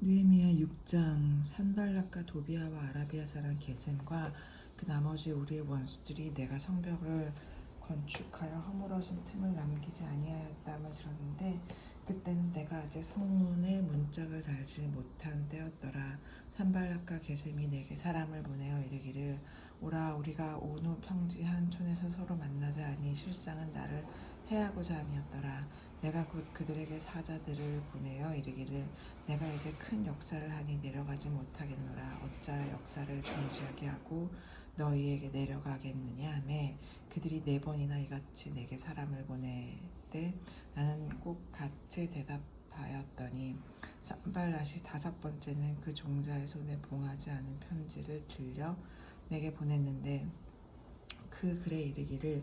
느헤미야 6장 산발락과 도비아와 아라비아 사람 게셈과 그 나머지 우리의 원수들이 내가 성벽을 건축하여 허물어진 틈을 남기지 아니하였다함을 들었는데 그때는 내가 아직 성문에 문짝을 달지 못한 때였더라. 산발락과 게셈이 내게 사람을 보내어 이르기를 오라 우리가 온후 평지한 촌에서 서로 만나자 하니 실상은 나를 해하고자 함이었더라. 내가 곧 그들에게 사자들을 보내어 이르기를 내가 이제 큰 역사를 하니 내려가지 못하겠노라. 어찌하여 역사를 중지하게 하고 너희에게 내려가겠느냐 하매 그들이 네 번이나 이같이 내게 사람을 보내되 나는 꼭 같이 대답하였더니 산발랏이 다섯 번째는 그 종자의 손에 봉하지 않은 편지를 들려 내게 보냈는데 그 글에 이르기를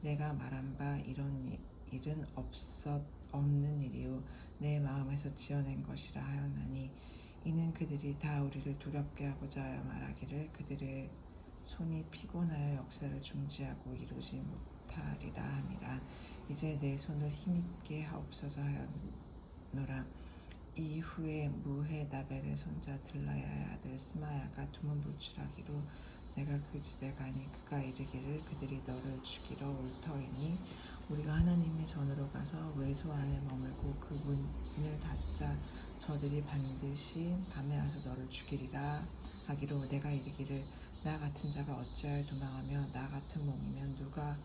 내가 말한 바 이런 이- 일은 없었 없는 일이요. 내 마음에서 지어낸 것이라 하였나니 이는 그들이 다 우리를 두렵게 하고자 하여 말하기를 그들의 손이 피곤하여 역사를 중지하고 이루지 못하리라 함이라. 이제 내 손을 힘있게 하옵소서 하였노라. 이후에 무헤다벨의 손자 들라야의 아들 스마야가 두문불출하기로 내가 그 집에 가니 그가 이르기를 그들이 너를 죽이러 올 터이니 우리가 하나님의 전으로 가서 외소 안에 머물고 그 문을 닫자 저들이 반드시 밤에 와서 너를 죽이리라 하기로 내가 이르기를 나 같은 자가 어찌하여 도망하며 나 같은 몸이면 누가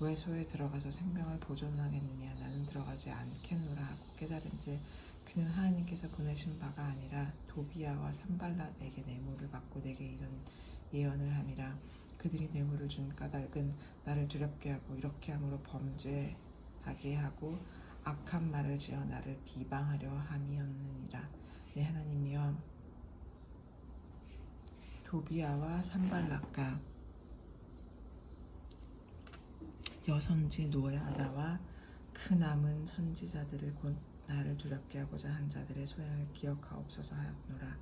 외소에 들어가서 생명을 보존하겠느냐? 나는 들어가지 않겠노라 하고 깨달은지 그는 하나님께서 보내신 바가 아니라 도비아와 산발랏에게 뇌물을 받고 내게 이런 예언을 함이라. 그들이 뇌물을 준 까닭은 나를 두렵게 하고 이렇게 함으로 범죄하게 하고 악한 말을 지어 나를 비방하려 함이었느니라. 내 하나님이여. 도비아와 산발락과 여선지 노야다와 그 남은 선지자들을 곧 나를 두렵게 하고자 한 자들의 소양을 기억하옵소서 하였노라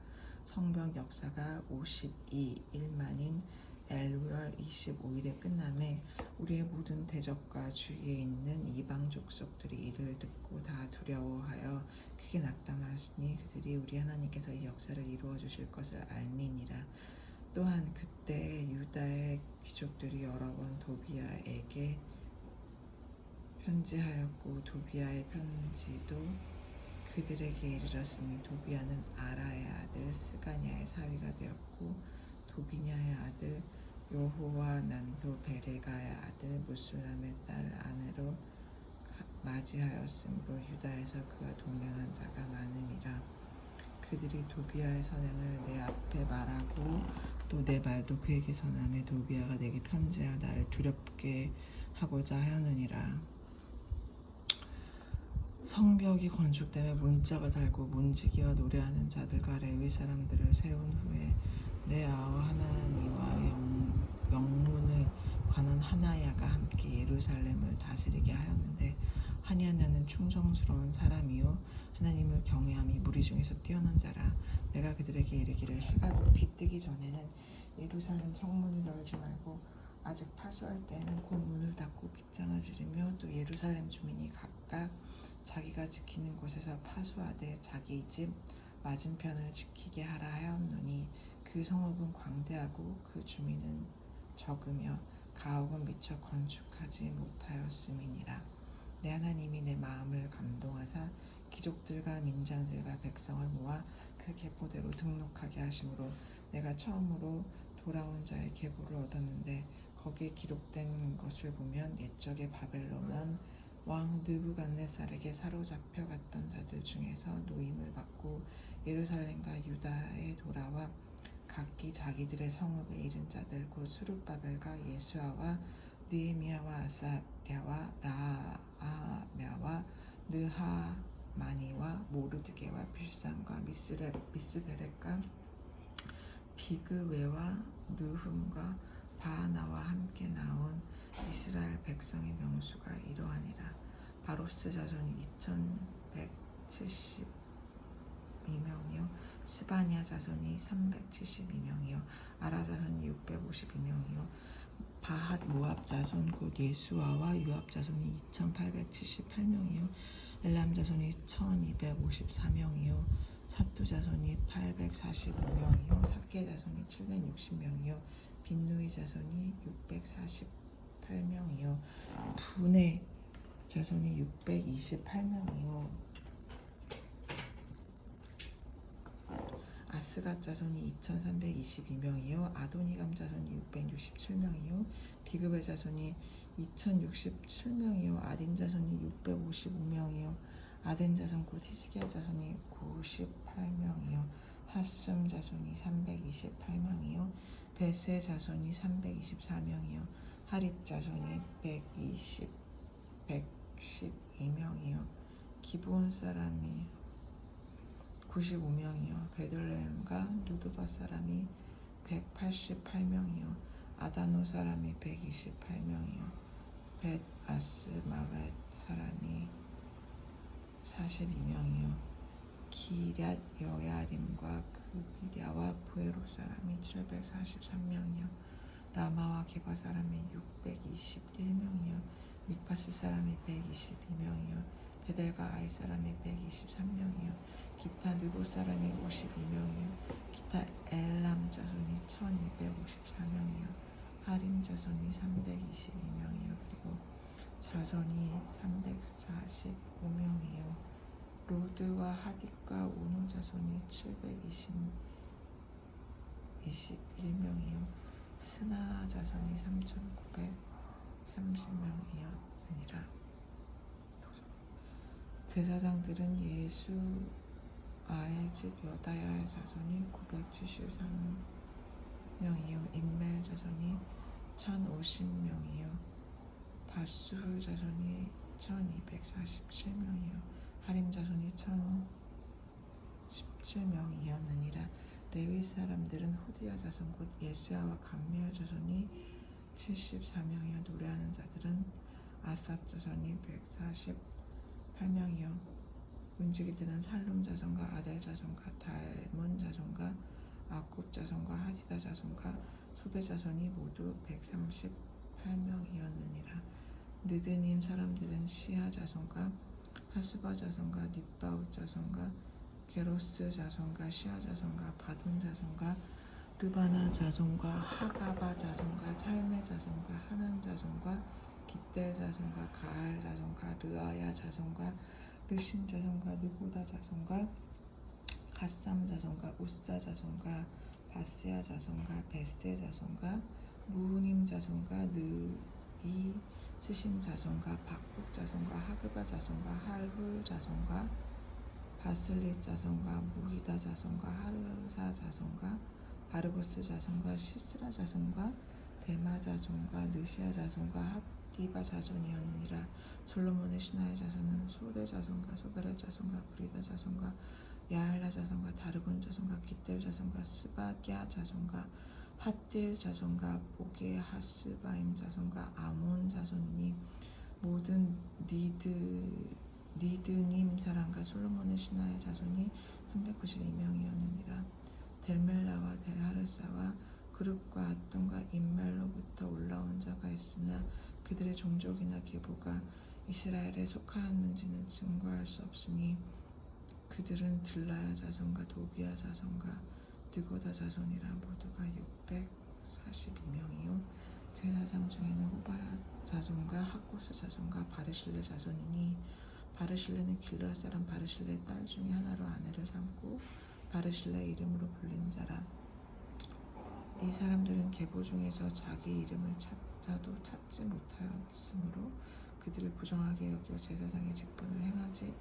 성벽 역사가 52일만인 엘월 25일에 끝남에 우리의 모든 대적과 주위에 있는 이방 족속들이 이를 듣고 다 두려워하여 크게 낙담하시니 그들이 우리 하나님께서 이 역사를 이루어 주실 것을 알미니라. 또한 그때 유다의 귀족들이 여러 번 도비아에게 편지하였고 도비아의 편지도 그들에게 이르렀으니 도비아는 아라의 아들 스가냐의 사위가 되었고 도비냐의 아들 여호와 난도 베레가의 아들 무술람의 딸 아내로 가- 맞이하였으므로 유다에서 그와 동맹한 자가 많음이라. 그들이 도비아의 선행을 내 앞에 말하고 또 내 말도 그에게 전함에 도비아가 내게 편지하여 나를 두렵게 하고자 하였느니라 성벽이 건축되며 문짝을 달고 문지기와 노래하는 자들과 레위 사람들을 세운 후에 내 아우 하나니와 영, 영문의 관원 하나야가 함께 예루살렘을 다스리게 하였는데 하냐냐는 충성스러운 사람이요. 하나님을 경외함이 무리 중에서 뛰어난 자라. 내가 그들에게 이르기를 해가 높이 뜨기 전에는 예루살렘 성문을 열지 말고 아직 파수할 때에는 곧 문을 닫고 빗장을 지르며 또 예루살렘 주민이 각각 자기가 지키는 곳에서 파수하되 자기 집 맞은편을 지키게 하라 하였노니 그 성읍은 광대하고 그 주민은 적으며 가옥은 미처 건축하지 못하였음이니라. 내 하나님이 내 마음을 감동하사 귀족들과 민장들과 백성을 모아 그 계보대로 등록하게 하심으로 내가 처음으로 돌아온 자의 계보를 얻었는데 거기에 기록된 것을 보면 옛적에 바벨론은 왕 느부갓네살에게 사로잡혀 갔던 자들 중에서 노임을 받고 예루살렘과 유다에 돌아와 각기 자기들의 성읍에 이른 자들 곧 수룹바벨과 예수아와 느헤미야와 아사랴와 라아랴와 느하 마니와 모르드게와 빌산과 미스레, 미스베렉과 비그웨와 느흠과 바하나와 함께 나온 이스라엘 백성의 명수가 이러하니라. 바로스 자손이 2172명이요. 스바냐 자손이 372명이요. 아라 자손이 652명이요. 바핫 모압 자손 곧 예수아와 유압 자손이 2878명이요. 엘람 자손이 1254명이요. 사뚜 자손이 845명이요. 사케 자손이 760명이요 빈누이 자손이 648명이요. 분의 자손이 628명이요. 아스가 자손이 2322명이요. 아도니감 자손이 667명이요. 비급의 자손이 2067명이요. 아딘 자손이 655명이요. 아덴 자손 곧 히스기야 자손이 98명이요. 하숨 자손이 328명이요 베세 자손이 324명이요. 하립 자손이 120 112명이요. 기브온 사람이 95명이요. 베들레헴과 누드바 사람이 188명이요. 아다노 사람이 128명이요. 벳 아스 마벳 사람이 42명이요 기럇 여야림과 그비랴와 부에로 사람이 743명이요. 라마와 게바 사람이 621명이요. 믹바스 사람이 122명이요. 베델과 아이 사람이 123명이요. 기타 느보 사람이 52명이요. 기타 엘람 자손이 1254명이요. 하림 자손이 322명이요. 그리고 자손이 345명이요 로드와 하딕과 오노 자손이 721명이요. 스나 자손이 3930명이었느니라. 제사장들은 예수 아의 집 여다야의 자손이 973명이요. 인멜 자손이 1050명이요. 바수르 자손이 1247명이요 하림 자손이 1017명이었느니라. 레위 사람들은 호디야 자손 곧 예수아와 감미엘 자손이 74명이요. 노래하는 자들은 아삽 자손이 148명이요. 문지기들은 살룸 자손과 아델 자손과 달문 자손과 아굽 자손과 하디다 자손과 소베 자손이 모두 138명이었느니라. 느드님 사람들은 시아 자손과 하스바 자손과 닉바우 자손과 게로스 자손과 시아 자손과 바돈 자손과 르바나 자손과 하가바 자손과 살메 자손과 하난 자손과 기델 자손과 가알 자손과 르아야 자손과 르신 자손과 느보다 자손과 가삼 자손과 우사 자손과 바스야 자손과 베세 자손과 무님 자손과 느 이 스신 자손과 박국 자손과 하그바 자손과 할훌 자손과 바슬리 자손과 무히다 자손과 하르사 자손과 바르고스 자손과 시스라 자손과 데마 자손과 느시아 자손과 핫디바 자손이었느니라. 솔로몬의 신하의 자손은 소대 자손과 소베레 자손과 브리다 자손과 야할라 자손과 다르본 자손과 기델 자손과 스바랴 자손과 핫딜 자손과 보게 하스바임 자손과 아몬 자손이니 모든 니드 니드님 사람과 솔로몬의 신하의 자손이 392명이었느니라. 델멜라와 델하르사와 그룹과 아돈과 인멜로부터 올라온 자가 있으나 그들의 종족이나 계보가 이스라엘에 속하였는지는 증거할 수 없으니 그들은 들라야 자손과 도비야 자손과 느고다 자손이라 모두가 642명이요. 제사장 중에는 호바야 자손과 하코스 자손과 바르실레 자손이니 바르실레는 길르앗 사람 바르실레의 딸 중에 하나로 아내를 삼고 바르실레 이름으로 불린 자라. 이 사람들은 계보 중에서 자기 이름을 찾아도 찾지 못하였으므로 그들을 부정하게 여겨 제사장의 직분을 행하지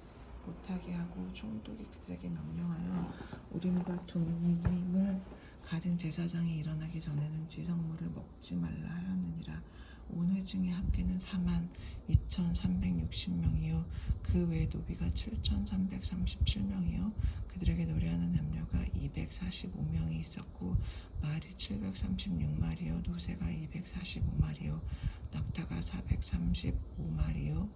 못하게 하고 총독이 그들에게 명령하여 우림과 둠림을 가진 제사장이 일어나기 전에는 지성물을 먹지 말라 하였느니라. 온 회중의 합계는 4만 2,360명이요. 그 외 노비가 7,337명이요. 그들에게 노래하는 남녀가 245명이 있었고 말이 736마리요. 노새가 245마리요. 낙타가 435마리요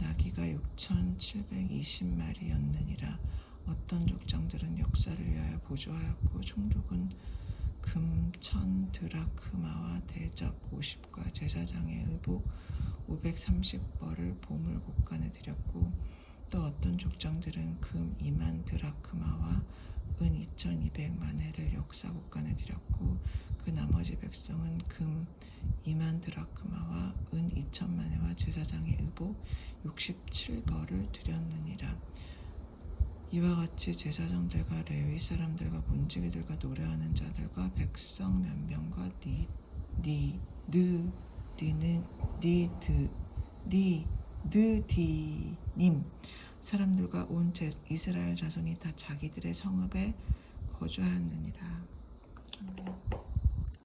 나귀가 6,720마리였느니라 어떤 족장들은 역사를 위하여 보조하였고 총독은 금, 천, 드라크마와 대접 50과 제사장의 의복 530벌을 보물 곳간에 드렸고 또 어떤 족장들은 금 2만 드라크마와 은 2200만 해를 역사 곳간에 드렸고 그 나머지 백성은 금 2만 드라크마와 은 2천만 해와 제사장의 의복 67벌을 드렸느니라. 이와 같이 제사장들과 레위 사람들과 문지기들과 노래하는 자들과 백성 몇 명과 니, 니, 느, 니는, 니 드, 니, 느 디 님. 사람들과 온 제, 이스라엘 자손이 다 자기들의 성읍에 거주하였느니라.